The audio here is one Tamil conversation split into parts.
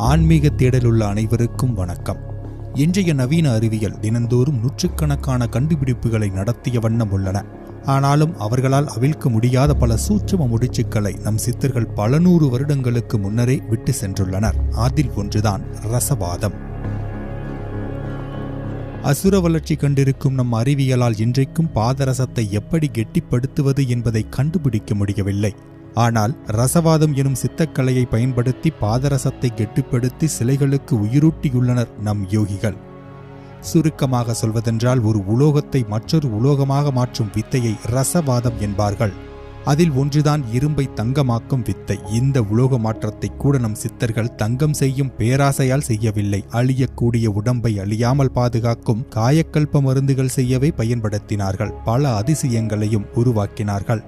ஆன்மீக தேடலுள்ள அனைவருக்கும் வணக்கம். இன்றைய நவீன அறிவியல் தினந்தோறும் நூற்றுக்கணக்கான கண்டுபிடிப்புகளை நடத்திய வண்ணம் உள்ளன. ஆனாலும் அவர்களால் அவிழ்க்க முடியாத பல சூட்சம முடிச்சுக்களை நம் சித்தர்கள் பல நூறு வருடங்களுக்கு முன்னரே விட்டு சென்றுள்ளனர். அதில் ஒன்றுதான் ரசவாதம். அசுர வளர்ச்சி கண்டிருக்கும் நம் அறிவியலால் இன்றைக்கும் பாதரசத்தை எப்படி கெட்டிப்படுத்துவது என்பதை கண்டுபிடிக்க முடியவில்லை. ஆனால் ரசவாதம் எனும் சித்தக்கலையை பயன்படுத்தி பாதரசத்தை கெட்டுப்படுத்தி சிலைகளுக்கு உயிரூட்டியுள்ளனர் நம் யோகிகள். சுருக்கமாக சொல்வதென்றால் ஒரு உலோகத்தை மற்றொரு உலோகமாக மாற்றும் வித்தையை ரசவாதம் என்பார்கள். அதில் ஒன்றுதான் இரும்பை தங்கமாக்கும் வித்தை. இந்த உலோக மாற்றத்தை கூட நம் சித்தர்கள் தங்கம் செய்யும் பேராசையால் செய்யவில்லை. அழியக்கூடிய உடம்பை அழியாமல் பாதுகாக்கும் காயக்கல்ப மருந்துகள் செய்யவே பயன்படுத்தினார்கள். பல அதிசயங்களையும் உருவாக்கினார்கள்.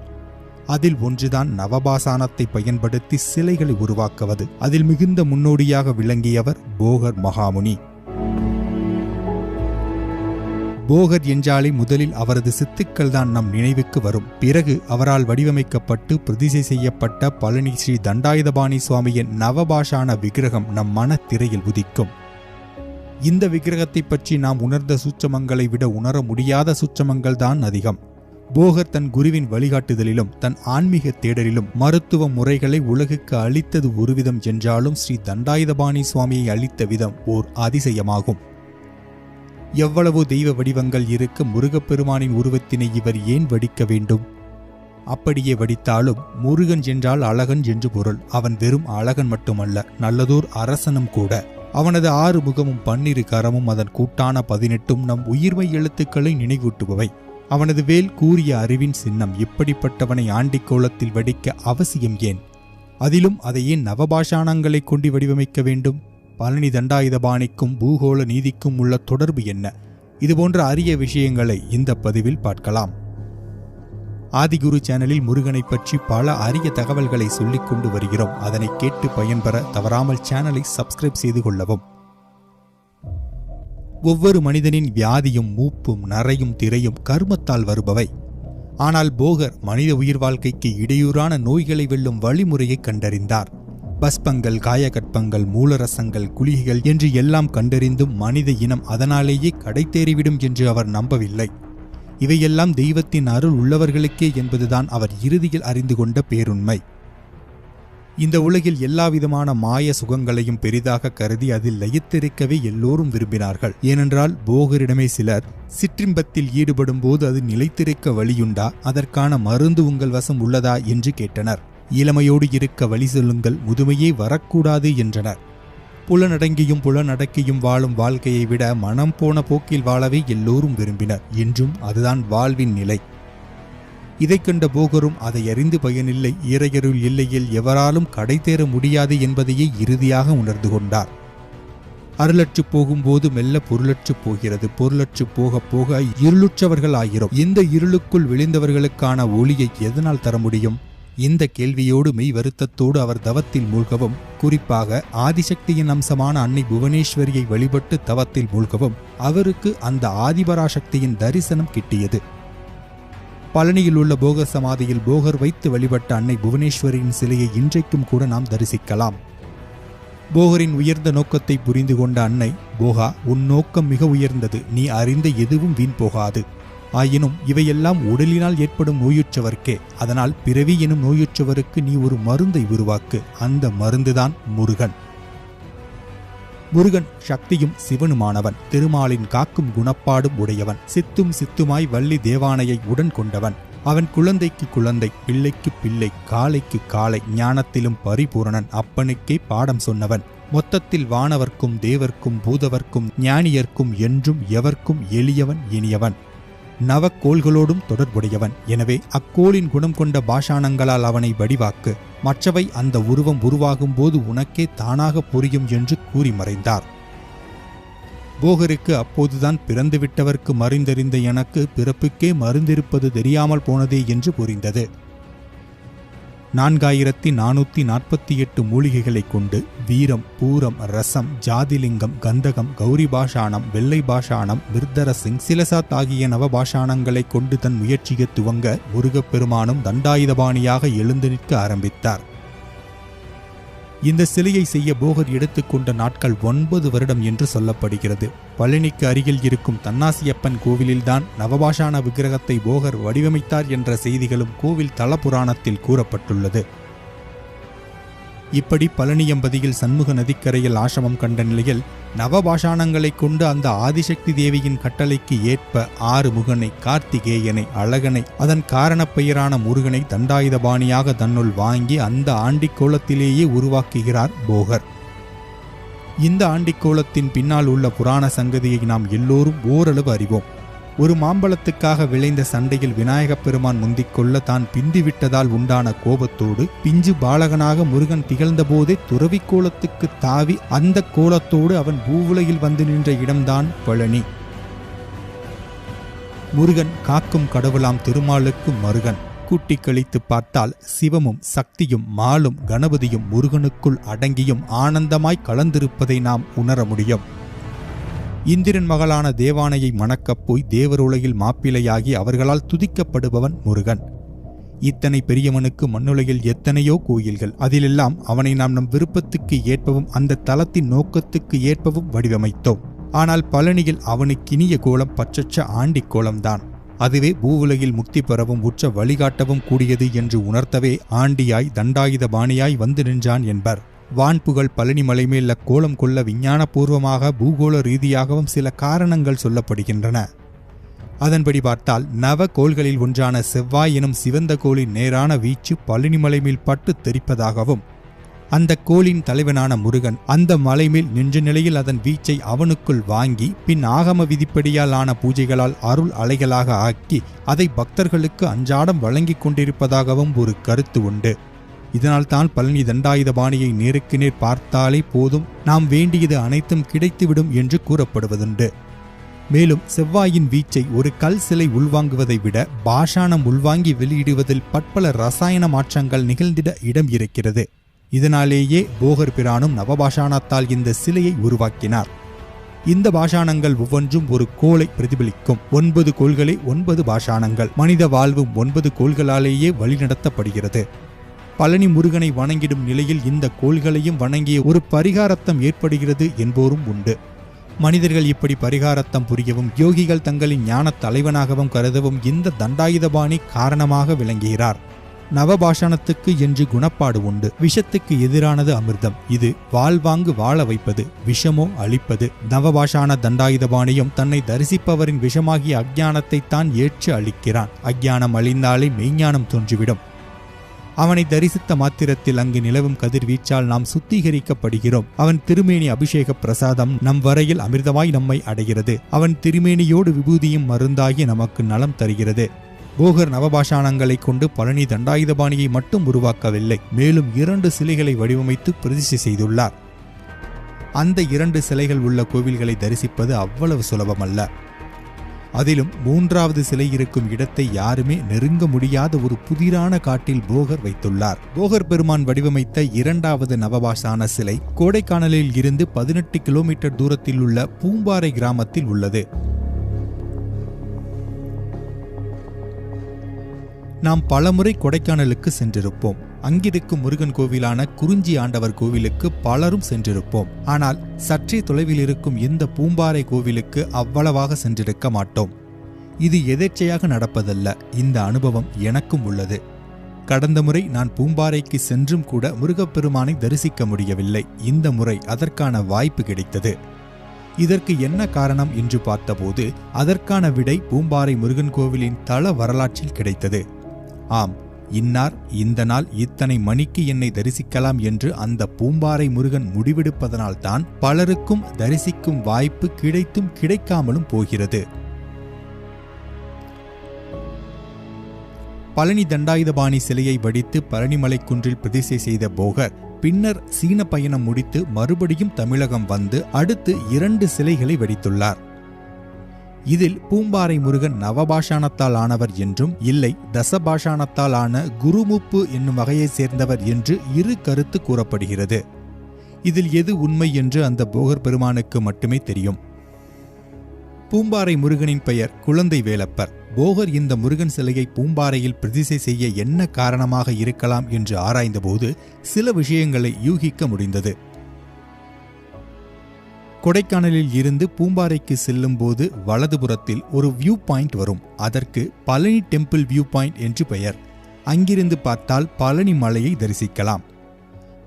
அதில் ஒன்றுதான் நவபாசானத்தை பயன்படுத்தி சிலைகளை உருவாக்குவது. அதில் மிகுந்த முன்னோடியாக விளங்கியவர் போகர் மகாமுனி. போகர் என்றாலே முதலில் அவரது சித்துக்கள் தான் நம் நினைவுக்கு வரும். பிறகு அவரால் வடிவமைக்கப்பட்டு பிரதிசை செய்யப்பட்ட பழனி ஸ்ரீ தண்டாயுதபாணி சுவாமியின் நவபாஷான விக்கிரகம் நம் மனத்திரையில் உதிக்கும். இந்த விக்கிரகத்தை பற்றி நாம் உணர்ந்த சூட்சமங்களை விட உணர முடியாத சூட்சமங்கள் தான் அதிகம். போகர் தன் குருவின் வழிகாட்டுதலிலும் தன் ஆன்மீக தேடலிலும் மருத்துவ முறைகளை உலகுக்கு அளித்தது ஒருவிதம் என்றாலும் ஸ்ரீ தண்டாயுதபாணி சுவாமியை அளித்த விதம் ஓர் அதிசயமாகும். எவ்வளவு தெய்வ வடிவங்கள் இருக்க முருகப்பெருமானின் உருவத்தினை இவர் ஏன் வடிக்க வேண்டும்? அப்படியே வடித்தாலும் முருகன் என்றால் அழகன் என்று பொருள். அவன் வெறும் அழகன் மட்டுமல்ல நல்லதோர் அரசனும் கூட. அவனது ஆறு முகமும் பன்னிரு கரமும் அதன் கூட்டான பதினெட்டும் நம் உயிர்மை எழுத்துக்களை நினைவூட்டுபவை. அவனது வேல் கூறிய அறிவின் சின்னம் இப்படிப்பட்டவனை ஆண்டிக் கோலத்தில் வடிக்க அவசியம் ஏன்? அதிலும் அதை ஏன் நவபாஷாணங்களை கொண்டு வடிவமைக்க வேண்டும்? பழனி தண்டாயுதபாணிக்கும் பூகோள நீதிக்கும் உள்ள தொடர்பு என்ன? இதுபோன்ற அரிய விஷயங்களை இந்த பதிவில் பார்க்கலாம். ஆதிகுரு சேனலில் முருகனை பற்றி பல அரிய தகவல்களை சொல்லிக் கொண்டு வருகிறோம். அதனை கேட்டு பயன்பெற தவறாமல் சேனலை சப்ஸ்கிரைப் செய்து கொள்ளவும். ஒவ்வொரு மனிதனின் வியாதியும் மூப்பும் நரையும் திரையும் கர்மத்தால் வருபவை. ஆனால் போகர் மனித உயிர் வாழ்க்கைக்கு இடையூறான நோய்களை வெல்லும் வழிமுறையை கண்டறிந்தார். பஸ்பங்கள் காயகற்பங்கள் மூலரசங்கள் குளிகைகள் என்று எல்லாம் கண்டறிந்தும் மனித இனம் அதனாலேயே கடைத்தேறிவிடும் என்று அவர் நம்பவில்லை. இவையெல்லாம் தெய்வத்தின் அருள் உள்ளவர்களுக்கே என்பதுதான் அவர் இறுதியில் அறிந்து கொண்ட பேருண்மை. இந்த உலகில் எல்லாவிதமான மாய சுகங்களையும் பெரிதாக கருதி அதில் லயித்திருக்கவே எல்லோரும் விரும்பினார்கள். ஏனென்றால் போகரிடமே சிலர் சிற்றின்பத்தில் ஈடுபடும் போது அது நிலைத்திருக்க வழியுண்டா? அதற்கான மருந்து உங்கள் வசம் உள்ளதா? என்று கேட்டனர். இளமையோடு இருக்க வழி சொல்லுங்கள் முதுமையே வரக்கூடாது என்றனர். புலனடங்கியும் புலனடக்கியும் வாழும் வாழ்க்கையை விட மனம் போன போக்கில் வாழவே எல்லோரும் விரும்பினர். என்றும் அதுதான் வாழ்வின் நிலை. இதை கண்ட போகரும் அதை அறிந்து பயனில்லை. ஈரையருள் இல்லையில் எவராலும் கடை தேர முடியாது என்பதையே இறுதியாக உணர்ந்து கொண்டார். அருளற்று போகும்போது மெல்ல பொருளற்று போகிறது. பொருளற்று போக போக இருளுற்றவர்கள் ஆகிறோம். இந்த இருளுக்குள் விழுந்தவர்களுக்கான ஒளியை எதனால் தர முடியும்? இந்த கேள்வியோடு மெய் வருத்தத்தோடு அவர் தவத்தில் மூழ்கவும் குறிப்பாக ஆதிசக்தியின் அம்சமான அன்னை புவனேஸ்வரியை வழிபட்டு தவத்தில் மூழ்கவும் அவருக்கு அந்த ஆதிபராசக்தியின் தரிசனம் கிட்டியது. பழனியில் உள்ள போகர் சமாதியில் போகர் வைத்து வழிபட்ட அன்னை புவனேஸ்வரியின் சிலையை இன்றைக்கும் கூட நாம் தரிசிக்கலாம். போகரின் உயர்ந்த நோக்கத்தை புரிந்து கொண்ட அன்னை போகா உன் நோக்கம் மிக உயர்ந்தது. நீ அறிந்த எதுவும் வீண் போகாது. ஆயினும் இவையெல்லாம் உடலினால் ஏற்படும் நோயுற்றவர்க்கே. அதனால் பிறவி எனும் நோயுற்றவருக்கு நீ ஒரு மருந்தை உருவாக்கு. அந்த மருந்துதான் முருகன். முருகன் சக்தியும் சிவனுமானவன். திருமாலின் காக்கும் குணப்பாடும் உடையவன். சித்தும் சித்துமாய் வள்ளி தேவானையை உடன் கொண்டவன். அவன் குழந்தைக்கு குழந்தை பிள்ளைக்கு பிள்ளை காலைக்கு காலை ஞானத்திலும் பரிபூரணன் அப்பனுக்கே பாடம் சொன்னவன். மொத்தத்தில் வானவர்க்கும் தேவர்க்கும் பூதவர்க்கும் ஞானியர்க்கும் என்றும் எவர்க்கும் எளியவன் இனியவன். நவக்கோள்களோடும் தொடர்புடையவன். எனவே அக்கோளின் குணம் கொண்ட பாஷாணங்களால் அவனை வடிவாக்கு. மற்றவை அந்த உருவம் உருவாகும் போது உனக்கே தானாக புரியும் என்று கூறி மறைந்தார். போகருக்கு அப்போதுதான் பிறந்துவிட்டவர்க்கு மறிந்தறிந்த எனக்கு பிறப்புக்கே மருந்திருப்பது தெரியாமல் போனதே என்று புரிந்தது. நான்காயிரத்தி நானூற்றி நாற்பத்தி எட்டு மூலிகைகளைக் கொண்டு வீரம் பூரம் ரசம் ஜாதிலிங்கம் கந்தகம் கௌரி பாஷாணம் வெள்ளை பாஷாணம் விருத்தரசிங் சிலசாத் ஆகிய நவபாஷாணங்களை கொண்டு தன் முயற்சியை துவங்க முருகப்பெருமானும் தண்டாயுதபாணியாக எழுந்து நிற்க ஆரம்பித்தார். இந்த சிலையை செய்ய போகர் எடுத்துக்கொண்ட நாட்கள் ஒன்பது வருடம் என்று சொல்லப்படுகிறது. பழனிக்கு அருகில் இருக்கும் தன்னாசியப்பன் கோவிலில்தான் நவபாஷான விக்கிரகத்தை போகர் வடிவமைத்தார் என்ற செய்திகளும் கோவில் தலபுராணத்தில் கூறப்பட்டுள்ளது. இப்படி பழனியம்பதியில் சண்முக நதிக்கரையில் ஆசிரமம் கண்ட நிலையில் நவபாஷாணங்களைக் கொண்டு அந்த ஆதிசக்தி தேவியின் கட்டளைக்கு ஏற்ப ஆறு முகனை கார்த்திகேயனை அழகனை அதன் காரணப் பெயரான முருகனை தண்டாயுதபாணியாக தன்னுள் வாங்கி அந்த ஆண்டிக்கோலத்திலேயே உருவாக்குகிறார் போகர். இந்த ஆண்டிக்கோலத்தின் பின்னால் உள்ள புராண சங்கதியை நாம் எல்லோரும் ஓரளவு அறிவோம். ஒரு மாம்பழத்துக்காக விளைந்த சண்டையில் விநாயகப் பெருமான் முந்திக் கொள்ள தான் பிந்திவிட்டதால் உண்டான கோபத்தோடு பிஞ்சு பாலகனாக முருகன் திகழ்ந்தபோதே துறவி கோலத்துக்கு தாவி அந்த கோலத்தோடு அவன் பூவுலையில் வந்து நின்ற இடம்தான் பழனி. முருகன் காக்கும் கடவுளாம் திருமாலுக்கு மருகன். கூட்டி கழித்து பார்த்தால் சிவமும் சக்தியும் மாலும் கணபதியும் முருகனுக்குள் அடங்கியும் ஆனந்தமாய் கலந்திருப்பதை நாம் உணர முடியும். இந்திரன் மகளான தேவானையை மணக்கப் போய் தேவருலகில் மாப்பிளையாகி அவர்களால் துதிக்கப்படுபவன் முருகன். இத்தனை பெரியவனுக்கு மண்ணுலகில் எத்தனையோ கோயில்கள். அதிலெல்லாம் அவனை நாம் நம் விருப்பத்துக்கு ஏற்பவும் அந்த தலத்தின் நோக்கத்துக்கு ஏற்பவும் வடிவமைத்தோம். ஆனால் பழனியில் அவனுக்கினிய கோலம் பச்சச்ச ஆண்டி கோலம்தான். அதுவே பூவுலகில் முக்தி பெறவும் உற்ற வழிகாட்டவும் கூடியது என்று உணர்த்தவே ஆண்டியாய் தண்டாயுத பாணியாய் வந்து நின்றான் என்பர். வான்புகழ் பழனி மலை மேல் கோலம் கொள்ள விஞ்ஞானபூர்வமாக பூகோள ரீதியாகவும் சில காரணங்கள் சொல்லப்படுகின்றன. அதன்படி பார்த்தால் நவ கோள்களில் ஒன்றான செவ்வாய் எனும் சிவந்த கோளின் நேரான வீச்சு பழனிமலை மேல் பட்டு தெரிப்பதாகவும் அந்த கோளின் தலைவனான முருகன் அந்த மலை மேல் நின்ற நிலையில் அதன் வீச்சை அவனுக்குள் வாங்கி பின் ஆகம விதிப்படியால் ஆன பூஜைகளால் அருள் அலைகளாக ஆக்கி அதை பக்தர்களுக்கு அன்றாடம் வழங்கிக் கொண்டிருப்பதாகவும் ஒரு கருத்து உண்டு. இதனால் தான் பழனி தண்டாயுதபாணியை நேருக்கு நேர் பார்த்தாலே போதும். நாம் வேண்டியது அனைத்தும் கிடைத்துவிடும் என்று கூறப்படுவதுண்டு. மேலும் செவ்வாயின் வீச்சை ஒரு கல் சிலை உள்வாங்குவதை விட பாஷாணம் உள்வாங்கி வெளியிடுவதில் பற்பல ரசாயன மாற்றங்கள் நிகழ்ந்திட இடம் இருக்கிறது. இதனாலேயே போகர் பிரானும் நவபாஷாணத்தால் இந்த சிலையை உருவாக்கினார். இந்த பாஷாணங்கள் ஒவ்வொன்றும் ஒரு கோளை பிரதிபலிக்கும். ஒன்பது கோள்களே ஒன்பது பாஷாணங்கள். மனித வாழ்வும் ஒன்பது கோள்களாலேயே வழிநடத்தப்படுகிறது. பழனி முருகனை வணங்கிடும் நிலையில் இந்த கோள்களையும் வணங்கிய ஒரு பரிகாரத்தம் ஏற்படுகிறது என்போரும் உண்டு. மனிதர்கள் இப்படி பரிகாரத்தம் புரியவும் யோகிகள் தங்களின் ஞான தலைவனாகவும் கருதவும் இந்த தண்டாயுதபாணி காரணமாக விளங்குகிறார். நவபாஷணத்துக்கு என்று குணப்பாடு உண்டு. விஷத்துக்கு எதிரானது அமிர்தம். இது வாழ்வாங்கு வாழ வைப்பது விஷமோ அழிப்பது. நவபாஷான தண்டாயுதபாணியும் தன்னை தரிசிப்பவரின் விஷமாகிய அஜ்ஞானத்தை தான் ஏற்று அளிக்கிறான். அஜ்ஞானம் அழிந்தாலே மெய்ஞானம் தோன்றிவிடும். அவனை தரிசித்த மாத்திரத்தில் அங்கு நிலவும் கதிர்வீச்சால் நாம் சுத்திகரிக்கப்படுகிறோம். அவன் திருமேனி அபிஷேக பிரசாதம் நம் வரையில் அமிர்தமாய் நம்மை அடைகிறது. அவன் திருமேனியோடு விபூதியும் மருந்தாகி நமக்கு நலம் தருகிறது. போகர் நவபாஷாணங்களை கொண்டு பழனி தண்டாயுதபாணியை மட்டும் உருவாக்கவில்லை. மேலும் இரண்டு சிலைகளை வடிவமைத்து பிரதிஷ்டை செய்துள்ளார். அந்த இரண்டு சிலைகள் உள்ள கோவில்களை தரிசிப்பது அவ்வளவு சுலபமல்ல. அதிலும் மூன்றாவது சிலை இருக்கும் இடத்தை யாருமே நெருங்க முடியாத ஒரு புதிரான காட்டில் போகர் வைத்துள்ளார். போகர் பெருமான் வடிவமைத்த இரண்டாவது நவவாசான சிலை கோடைக்கானலில் இருந்து பதினெட்டு கிலோமீட்டர் தூரத்தில் உள்ள பூம்பாறை கிராமத்தில் உள்ளது. நாம் பலமுறை கொடைக்கானலுக்கு சென்றிருப்போம். அங்கிருக்கும் முருகன் கோவிலான குறிஞ்சி ஆண்டவர் கோவிலுக்கு பலரும் சென்றிருப்போம். ஆனால் சற்றே தொலைவில் இருக்கும் இந்த பூம்பாறை கோவிலுக்கு அவ்வளவாக சென்றிருக்க மாட்டோம். இது எதேச்சையாக நடப்பதல்ல. இந்த அனுபவம் எனக்கும் உள்ளது. கடந்த முறை நான் பூம்பாறைக்கு சென்றும் கூட முருகப்பெருமானை தரிசிக்க முடியவில்லை. இந்த முறை அதற்கான வாய்ப்பு கிடைத்தது. இதற்கு என்ன காரணம் என்று பார்த்தபோது அதற்கான விடை பூம்பாறை முருகன் கோவிலின் தள வரலாற்றில் கிடைத்தது. ஆம் இன்னார் இந்த நாள் இத்தனை மணிக்கு என்னை தரிசிக்கலாம் என்று அந்த பூம்பாறை முருகன் முடிவெடுப்பதனால்தான் பலருக்கும் தரிசிக்கும் வாய்ப்பு கிடைத்தும் கிடைக்காமலும் போகிறது. பழனி தண்டாயுதபாணி சிலையை வடித்து பழனிமலை குன்றில் பிரதிஷ்டை செய்த போகர் பின்னர் சீன பயணம் முடித்து மறுபடியும் தமிழகம் வந்து அடுத்து இரண்டு சிலைகளை வடித்துள்ளார். இதில் பூம்பாறை முருகன் நவபாஷாணத்தால் ஆனவர் என்றும் இல்லை தசபாஷாணத்தால் ஆன குருமுப்பு என்னும் வகையைச் சேர்ந்தவர் என்று இரு கருத்து கூறப்படுகிறது. இதில் எது உண்மை என்று அந்த போகர் பெருமானுக்கு மட்டுமே தெரியும். பூம்பாறை முருகனின் பெயர் குழந்தை வேலப்பர். போகர் இந்த முருகன் சிலையை பூம்பாறையில் பிரதிசை செய்ய என்ன காரணமாக இருக்கலாம் என்று ஆராய்ந்தபோது சில விஷயங்களை யூகிக்க முடிந்தது. கொடைக்கானலில் இருந்து பூம்பாறைக்கு செல்லும் போது வலதுபுறத்தில் ஒரு வியூ பாயிண்ட் வரும். அதற்கு பழனி டெம்பிள் வியூ பாயிண்ட் என்று பெயர். அங்கிருந்து பார்த்தால் பழனி மலையை தரிசிக்கலாம்.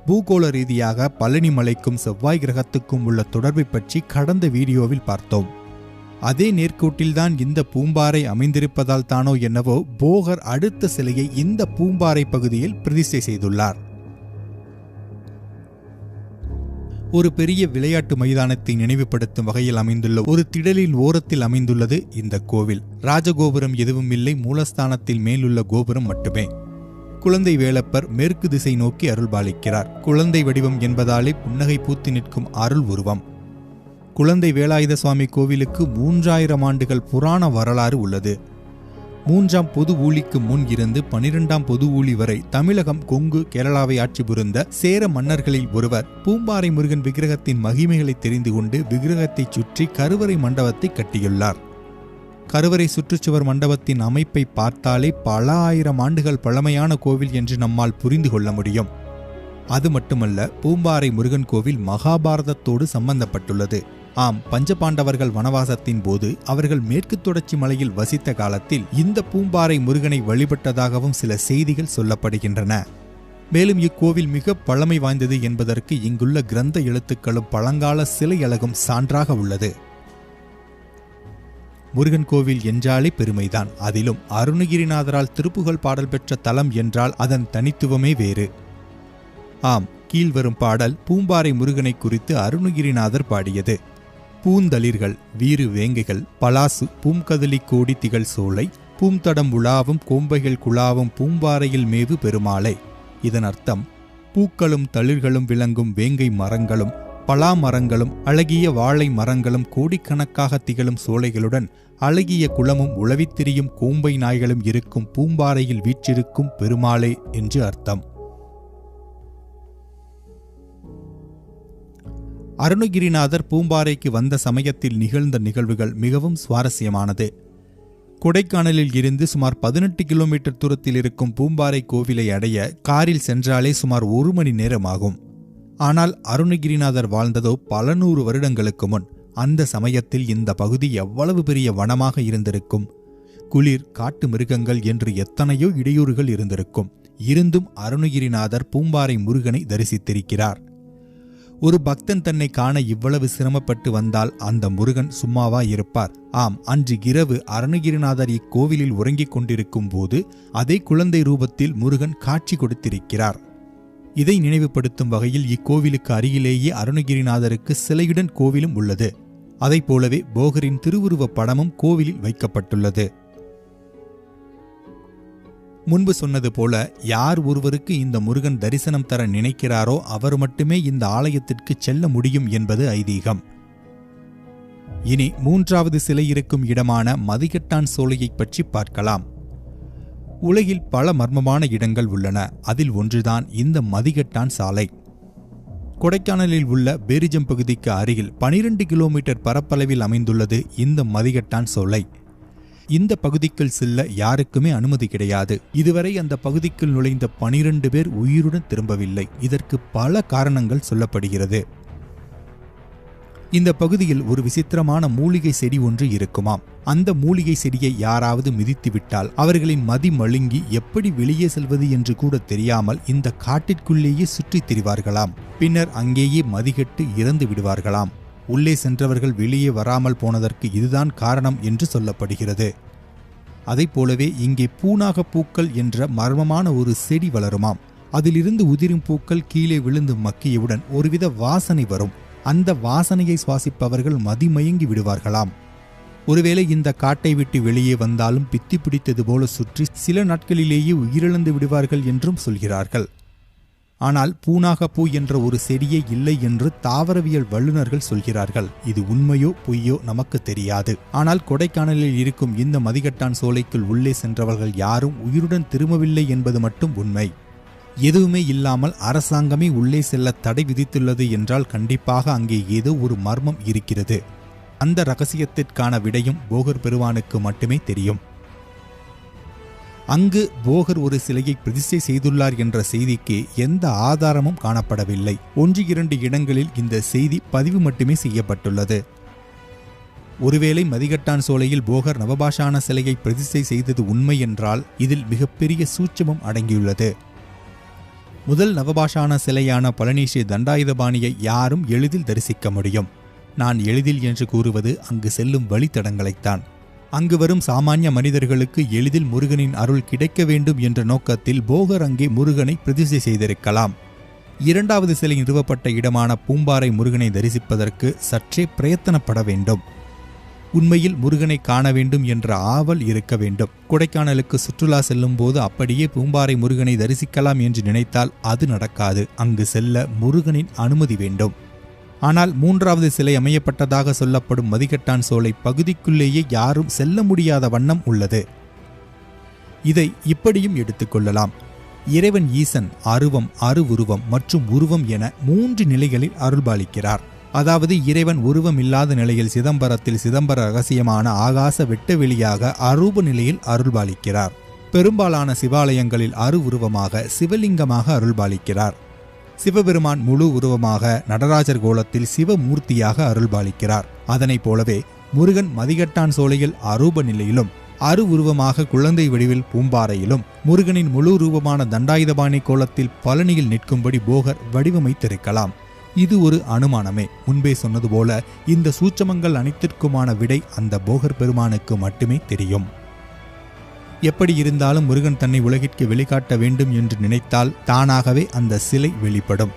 பூகோள ரீதியாக பழனி மலைக்கும் செவ்வாய் கிரகத்துக்கும் உள்ள தொடர்பை பற்றி கடந்த வீடியோவில் பார்த்தோம். அதே நேர்கோட்டில்தான் இந்த பூம்பாறை அமைந்திருப்பதால் தானோ என்னவோ போகர் அடுத்த சிலையை இந்த பூம்பாறை பகுதியில் பிரதிஷ்டை செய்துள்ளார். ஒரு பெரிய விளையாட்டு மைதானத்தை நினைவுபடுத்தும் வகையில் அமைந்துள்ள ஒரு திடலின் ஓரத்தில் அமைந்துள்ளது இந்த கோவில். ராஜகோபுரம் எதுவும் இல்லை மூலஸ்தானத்தில் மேலுள்ள கோபுரம் மட்டுமே. குழந்தை வேலப்பர் மேற்கு திசை நோக்கி அருள்பாலிக்கிறார். குழந்தை வடிவம் என்பதாலே புன்னகை பூத்து நிற்கும் அருள் உருவம். குழந்தை வேலாயுத சுவாமி கோவிலுக்கு மூன்றாயிரம் ஆண்டுகள் புராண வரலாறு உள்ளது. மூன்றாம் பொது ஊழிக்கு முன் இருந்து பனிரெண்டாம் பொது ஊழி வரை தமிழகம் கொங்கு கேரளாவை ஆட்சி புரிந்த சேர மன்னர்களில் ஒருவர் பூம்பாறை முருகன் விக்கிரகத்தின் மகிமைகளை தெரிந்து கொண்டு விக்கிரகத்தைச் சுற்றி கருவறை மண்டபத்தை கட்டியுள்ளார். கருவறை சுற்றுச்சுவர் மண்டபத்தின் அமைப்பை பார்த்தாலே பல ஆயிரம் ஆண்டுகள் பழமையான கோவில் என்று நம்மால் புரிந்து கொள்ள முடியும். அது மட்டுமல்ல பூம்பாறை முருகன் கோவில் மகாபாரதத்தோடு சம்பந்தப்பட்டுள்ளது. ஆம் பஞ்சபாண்டவர்கள் வனவாசத்தின் போது அவர்கள் மேற்கு தொடர்ச்சி மலையில் வசித்த காலத்தில் இந்த பூம்பாறை முருகனை வழிபட்டதாகவும் சில செய்திகள் சொல்லப்படுகின்றன. மேலும் இக்கோவில் மிக பழமை வாய்ந்தது என்பதற்கு இங்குள்ள கிரந்த எழுத்துக்களும் பழங்கால சிலை அழகும் சான்றாக உள்ளது. முருகன் கோவில் என்றாலே பெருமைதான். அதிலும் அருணகிரிநாதரால் திருப்புகழ் பாடல் பெற்ற தலம் என்றால் அதன் தனித்துவமே வேறு. ஆம் கீழ்வரும் பாடல் பூம்பாறை முருகனை குறித்து அருணகிரிநாதர் பாடியது. பூந்தளிர்கள் வீறு வேங்கைகள் பலாசு பூம்கதலி கோடி திகழ் சோலை பூம்தடம் உலாவும் கோம்பைகள் குழாவும் பூம்பாறையில் மேவு பெருமாளே. இதன் அர்த்தம் பூக்களும் தளிர்களும் விளங்கும் வேங்கை மரங்களும் பலா மரங்களும் அழகிய வாழை மரங்களும் கோடிக்கணக்காக திகழும் சோலைகளுடன் அழகிய குளமும் உளவித்திரியும் கோம்பை நாய்களும் இருக்கும் பூம்பாறையில் வீற்றிருக்கும் பெருமாளே என்று அர்த்தம். அருணகிரிநாதர் பூம்பாறைக்கு வந்த சமயத்தில் நிகழ்ந்த நிகழ்வுகள் மிகவும் சுவாரஸ்யமானது. கொடைக்கானலில் இருந்து சுமார் பதினெட்டு கிலோமீட்டர் தூரத்தில் இருக்கும் பூம்பாறை கோவிலை அடைய காரில் சென்றாலே சுமார் ஒரு மணி நேரம் ஆகும் ஆனால் அருணகிரிநாதர் வாழ்ந்ததோ பல நூறு வருடங்களுக்கு முன் அந்த சமயத்தில் இந்த பகுதி எவ்வளவு பெரிய வனமாக இருந்திருக்கும். குளிர் காட்டு மிருகங்கள் என்று எத்தனையோ இடையூறுகள் இருந்திருக்கும். இருந்தும் அருணகிரிநாதர் பூம்பாறை முருகனை தரிசித்திருக்கிறார். ஒரு பக்தன் தன்னை காண இவ்வளவு சிரமப்பட்டு வந்தால் அந்த முருகன் சும்மாவா இருப்பார். ஆம் அன்று இரவு அருணகிரிநாதர் இக்கோவிலில் உறங்கிக் கொண்டிருக்கும் போது அதே குழந்தை ரூபத்தில் முருகன் காட்சி கொடுத்திருக்கிறார். இதை நினைவுபடுத்தும் வகையில் இக்கோவிலுக்கு அருகிலேயே அருணகிரிநாதருக்கு சிலையுடன் கோவிலும் உள்ளது. அதைப் போலவே போகரின் திருவுருவப் படமும் கோவிலில் வைக்கப்பட்டுள்ளது. முன்பு சொன்னது போல யார் ஒருவருக்கு இந்த முருகன் தரிசனம் தர நினைக்கிறாரோ அவர் மட்டுமே இந்த ஆலயத்திற்கு செல்ல முடியும் என்பது ஐதீகம். இனி மூன்றாவது சிலை இருக்கும் இடமான மதிகட்டான் சோலையைப் பற்றி பார்க்கலாம். உலகில் பல மர்மமான இடங்கள் உள்ளன. அதில் ஒன்றுதான் இந்த மதிகட்டான் சாலை. கொடைக்கானலில் உள்ள பேரிஜம் பகுதிக்கு அருகில் பனிரெண்டு கிலோமீட்டர் பரப்பளவில் அமைந்துள்ளது இந்த மதிகட்டான் சோலை. இந்த பகுதிக்குள் செல்ல யாருக்குமே அனுமதி கிடையாது. இதுவரை அந்த பகுதிக்குள் நுழைந்த பனிரெண்டு பேர் உயிருடன் திரும்பவில்லை. இதற்கு பல காரணங்கள் சொல்லப்படுகிறது. இந்த பகுதியில் ஒரு விசித்திரமான மூலிகை செடி ஒன்று இருக்குமாம். அந்த மூலிகை செடியை யாராவது மிதித்துவிட்டால் அவர்களின் மதி மழுங்கி எப்படி வெளியே செல்வது என்று கூட தெரியாமல் இந்த காட்டிற்குள்ளேயே சுற்றித் திரிவார்களாம். பின்னர் அங்கேயே மதிகெட்டு இறந்து விடுவார்களாம். உள்ளே சென்றவர்கள் வெளியே வராமல் போனதற்கு இதுதான் காரணம் என்று சொல்லப்படுகிறது. அதைப் போலவே இங்கே பூனாக பூக்கள் என்ற மர்மமான ஒரு செடி வளருமாம். அதிலிருந்து உதிரும் பூக்கள் கீழே விழுந்து மக்கியவுடன் ஒருவித வாசனை வரும். அந்த வாசனையை சுவாசிப்பவர்கள் மதிமயங்கி விடுவார்களாம். ஒருவேளை இந்த காட்டை விட்டு வெளியே வந்தாலும் பித்தி பிடித்தது போல சுற்றி சில நாட்களிலேயே உயிரிழந்து விடுவார்கள் என்றும் சொல்கிறார்கள். ஆனால் பூனாகப்பூ என்ற ஒரு செடியே இல்லை என்று தாவரவியல் வல்லுநர்கள் சொல்கிறார்கள். இது உண்மையோ பொய்யோ நமக்கு தெரியாது. ஆனால் கொடைக்கானலில் இருக்கும் இந்த மதிகட்டான் சோலைக்குள் உள்ளே சென்றவர்கள் யாரும் உயிருடன் திரும்பவில்லை என்பது மட்டும் உண்மை. எதுவுமே இல்லாமல் அரசாங்கமே உள்ளே செல்ல தடை விதித்துள்ளது என்றால் கண்டிப்பாக அங்கே ஏதோ ஒரு மர்மம் இருக்கிறது. அந்த ரகசியத்திற்கான விடையும் போகர் பெருவானுக்கு மட்டுமே தெரியும். அங்கு போகர் ஒரு சிலையை பிரதிஷ்டை செய்துள்ளார் என்ற செய்திக்கு எந்த ஆதாரமும் காணப்படவில்லை. ஒன்று இரண்டு இடங்களில் இந்த செய்தி பதிவு மட்டுமே செய்யப்பட்டுள்ளது. ஒருவேளை மதிகட்டான் சோலையில் போகர் நவபாஷான சிலையை பிரதிஷ்டை செய்தது உண்மை என்றால் இதில் மிகப்பெரிய சூட்சமம் அடங்கியுள்ளது. முதல் நவபாஷான சிலையான பழனிஸ்ரீ தண்டாயுதபாணியை யாரும் எளிதில் தரிசிக்க முடியும். நான் எளிதில் என்று கூறுவது அங்கு செல்லும் வழித்தடங்களைத்தான். அங்கு வரும் சாமானிய மனிதர்களுக்கு எளிதில் முருகனின் அருள் கிடைக்க வேண்டும் என்ற நோக்கத்தில் போகர் அங்கே முருகனை பிரதிஷ்டை செய்திருக்கலாம். இரண்டாவது சிலை நிறுவப்பட்ட இடமான பூம்பாறை முருகனை தரிசிப்பதற்கு சற்றே பிரயத்தனப்பட வேண்டும். உண்மையில் முருகனை காண வேண்டும் என்ற ஆவல் இருக்க வேண்டும். கொடைக்கானலுக்கு சுற்றுலா செல்லும் போது அப்படியே பூம்பாறை முருகனை தரிசிக்கலாம் என்று நினைத்தால் அது நடக்காது. அங்கு செல்ல முருகனின் அனுமதி வேண்டும். ஆனால் மூன்றாவது சிலை அமையப்பட்டதாக சொல்லப்படும் மதிகட்டான் சோலை பகுதிக்குள்ளேயே யாரும் செல்ல முடியாத வண்ணம் உள்ளது. இதை இப்படியும் எடுத்துக்கொள்ளலாம் இறைவன் ஈசன் அருவம் அருவுருவம் மற்றும் உருவம் என மூன்று நிலைகளில் அருள்பாலிக்கிறார். அதாவது இறைவன் உருவம் இல்லாத நிலையில் சிதம்பரத்தில் சிதம்பர ரகசியமான ஆகாச வெட்டவெளியாக அரூப நிலையில் அருள்பாலிக்கிறார். பெரும்பாலான சிவாலயங்களில் அரு உருவமாக சிவலிங்கமாக அருள்பாலிக்கிறார். சிவபெருமான் முழு உருவமாக நடராஜர் கோலத்தில் சிவமூர்த்தியாக அருள்பாலிக்கிறார். அதனைப் போலவே முருகன் மதிகட்டான் சோலையில் அரூப நிலையிலும் அரு உருவமாக குழந்தை வடிவில் பூம்பாறையிலும் முருகனின் முழு ரூபமான தண்டாயுதபாணி கோலத்தில் பழனியில் நிற்கும்படி போகர் வடிவமைத்திருக்கலாம். இது ஒரு அனுமானமே. முன்பே சொன்னது போல இந்த சூட்சமங்கள் அனைத்திற்குமான விடை அந்த போகர் பெருமானுக்கு மட்டுமே தெரியும். எப்படி இருந்தாலும் முருகன் தன்னை உலகிற்கு வெளிக்காட்ட வேண்டும் என்று நினைத்தால் தானாகவே அந்த சிலை வெளிப்படும்.